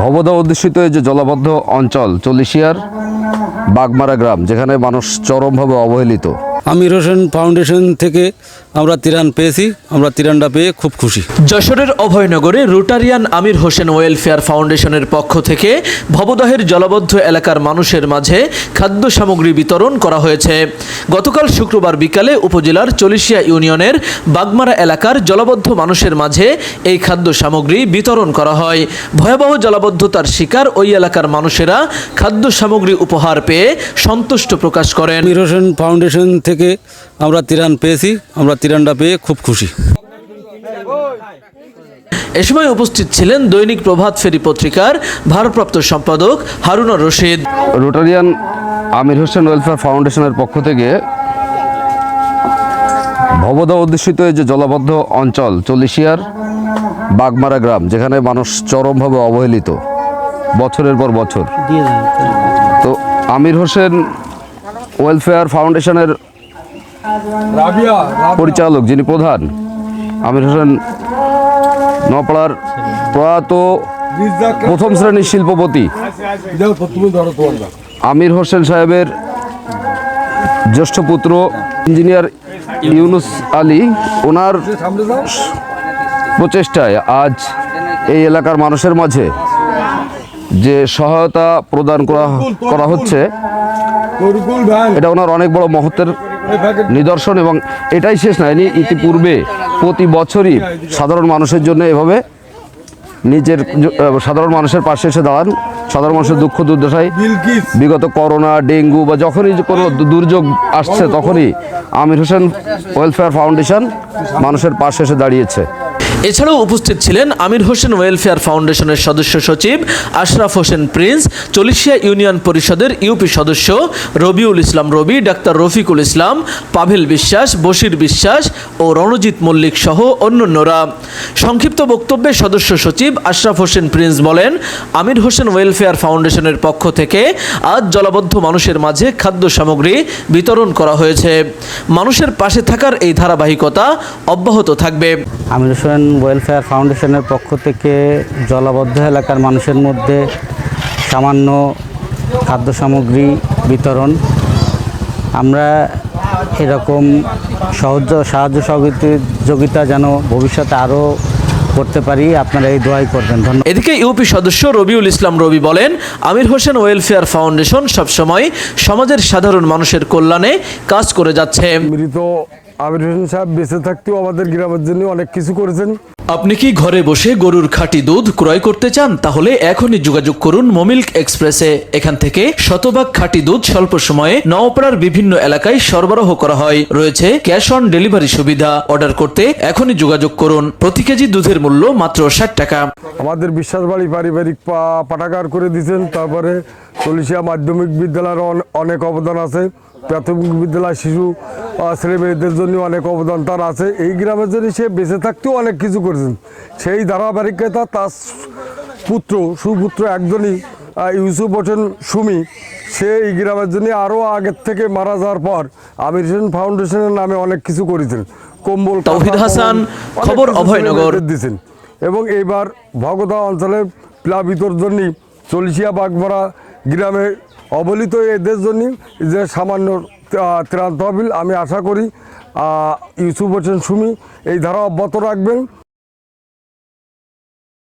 ভবদা অধ্যুষিত এই যে জলাবদ্ধ অঞ্চল চলিশিয়ার বাগমারা গ্রাম, যেখানে মানুষ চরমভাবে অবহেলিত। আমির হোসেন ফাউন্ডেশন থেকে আমরা তিরান পেয়েছি আমরা তিরানটা পেয়ে খুব খুশি। যশোরের অভয়নগরে রোটারিয়ান আমির হোসেন ওয়েলফেয়ার ফাউন্ডেশনের পক্ষ থেকে ভবদহের জলবদ্ধ এলাকার মানুষের মাঝে খাদ্য সামগ্রী বিতরণ করা হয়েছে। গতকাল শুক্রবার বিকালে উপজেলার চলিশিয়া ইউনিয়নের বাগমারা এলাকার জলবদ্ধ মানুষের মাঝে এই খাদ্য সামগ্রী বিতরণ করা হয়। ভয়াবহ জলাবদ্ধতার শিকার ওই এলাকার মানুষেরা খাদ্য সামগ্রী উপহার পেয়ে সন্তুষ্ট প্রকাশ করেন। আমির হোসেন ফাউন্ডেশন থেকে আমরা তিরান পেয়েছি আমরা তিরানটা পেয়ে খুব খুশি। এ সময় উপস্থিত ছিলেন দৈনিক প্রভাত ফেরি পত্রিকার ভারপ্রাপ্ত সম্পাদক হারুনা রশিদ। রোটারিয়ান আমির হোসেন ওয়েলফেয়ার ফাউন্ডেশনের পক্ষ থেকে ভবদা অধ্যুষিত এই যে জলাবদ্ধ অঞ্চল চল্লিশিয়ার বাগমারা গ্রাম যেখানে মানুষ চরমভাবে অবহেলিত বছরের পর বছর। তো আমির হোসেন ওয়েলফেয়ার ফাউন্ডেশনের পরিচালক যিনি প্রধান আমির হোসেন নপাড়ার প্রয়াত প্রথম শ্রেণির শিল্পপতি। আমির হোসেন সাহেবের জ্যেষ্ঠ পুত্র ইঞ্জিনিয়ার ইউনুস আলী ওনার প্রচেষ্টায় আজ এই এলাকার মানুষের মাঝে যে সহায়তা প্রদান করা করা হচ্ছে এটা ওনার অনেক বড় মহত্বের নিদর্শন এবং এটাই শেষ না ইনি ইতিপূর্বে প্রতি বছরই সাধারণ মানুষের জন্য এভাবে নিজের সাধারণ মানুষের পাশে এসে দাঁড়ান। সাধারণ মানুষের দুঃখ দুর্দশায় বিগত করোনা, ডেঙ্গু বা যখনই কোনো দুর্যোগ আসছে তখনই আমির হোসেন ওয়েলফেয়ার ফাউন্ডেশন মানুষের পাশে এসে দাঁড়িয়েছে। এছাড়াও উপস্থিত ছিলেন আমির হোসেন ওয়েলফেয়ার ফাউন্ডেশনের সদস্য সচিব, আশরাফ হোসেন প্রিন্স, চলিশিয়া ইউনিয়ন পরিষদের ইউপি সদস্য, রবিউল ইসলাম রবি, ডাক্তার রফিকুল ইসলাম, পাভেল বিশ্বাস, বশির বিশ্বাস ও রণজিৎ মল্লিক সহ অন্যান্যরা। সংক্ষিপ্ত বক্তব্যে সদস্য সচিব আশরাফ হোসেন প্রিন্স বলেন, আমির হোসেন ওয়েলফেয়ার ফাউন্ডেশনের পক্ষ থেকে আজ জলাবদ্ধ মানুষের মাঝে খাদ্য সামগ্রী বিতরণ করা হয়েছে। মানুষের পাশে থাকার এই ধারাবাহিকতা অব্যাহত থাকবে। আমির হোসেন ওয়েলফেয়ার ফাউন্ডেশনের পক্ষ থেকে জলাবদ্ধ এলাকার মানুষের মধ্যে সামান্য খাদ্য সামগ্রী বিতরণ। আমরা এরকম সহজ সাহায্য সহযোগিতা যেন ভবিষ্যতে আরও করতে পারি আপনারা এই দোয়াই করবেন। ধন্যবাদ। এদিকে ইউপি সদস্য রবিউল ইসলাম রবি বলেন আমির হোসেন ওয়েলফেয়ার ফাউন্ডেশন সবসময় সমাজের সাধারণ মানুষের কল্যাণে কাজ করে যাচ্ছে। মৃত আমির হোসেন সাহেব বেঁচে থাকতেও আমাদের গ্রামের জন্য অনেক কিছু করেছেন। আপনি কি ঘরে বসে গরুর খাঁটি দুধ ক্রয় করতে চান? তাহলে এখনই যোগাযোগ করুন মোমিল্ক এক্সপ্রেসে। এখান থেকে শতভাগ খাঁটি দুধ স্বল্প সময়ে নওপাড়ার বিভিন্ন এলাকায় সরবরাহ করা হয়। রয়েছে ক্যাশ অন ডেলিভারি সুবিধা। অর্ডার করতে এখনই যোগাযোগ করুন। প্রতি কেজি দুধের মূল্য মাত্র ষাট টাকা। আমাদের বিশ্বাস বাড়ি পারিবারিক পাঠাগার করে দিয়েছেন। তারপরে চল্লিশিয়া মাধ্যমিক বিদ্যালয়ের অনেক অবদান আছে। প্রাথমিক বিদ্যালয় শিশু আহ, ছেলেমেয়েদের জন্য অনেক অবদান তার আছে। এই গ্রামের জন্য সে বেঁচে থাকতেও অনেক কিছু করেছেন সেই ধারাবাহিকতা তার পুত্র সুপুত্র একজনই ইউসুফ হোসেন সুমি। সে এই গ্রামের জন্য আরও আগের থেকে মারা যাওয়ার পর আমির হোসেন ফাউন্ডেশনের নামে অনেক কিছু করেছেন। কম্বল তাওহিদ কাঁথা, হাসান, খবর অভয়নগর। দিয়েছেন। এবং এইবার ভগদা অঞ্চলের প্লাবিতর জন্য চল্লিশিয়া বাগমারা গ্রামে অবলিত এদের জন্য যে সামান্য ত্রাণ তহবিল আমি আশা করি ইউসুফ হোসেন সুমি এই ধারা অব্যাহত রাখবেন।